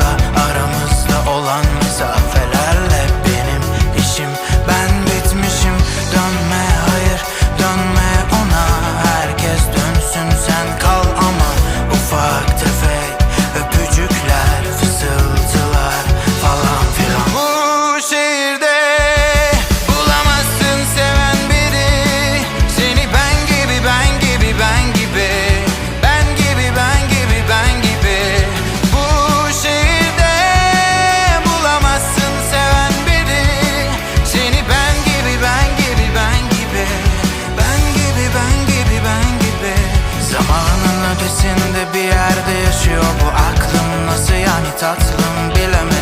I, I ötesinde bir yerde yaşıyor bu aklım Nasıl yani tatlım bilemem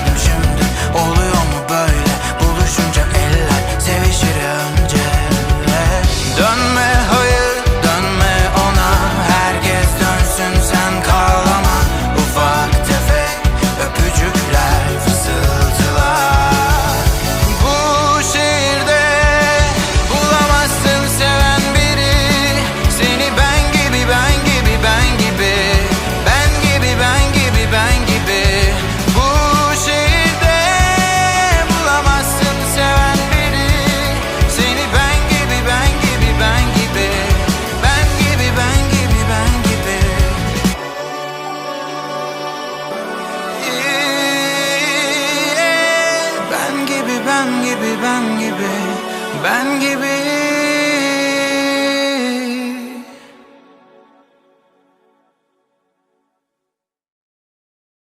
Ben gibi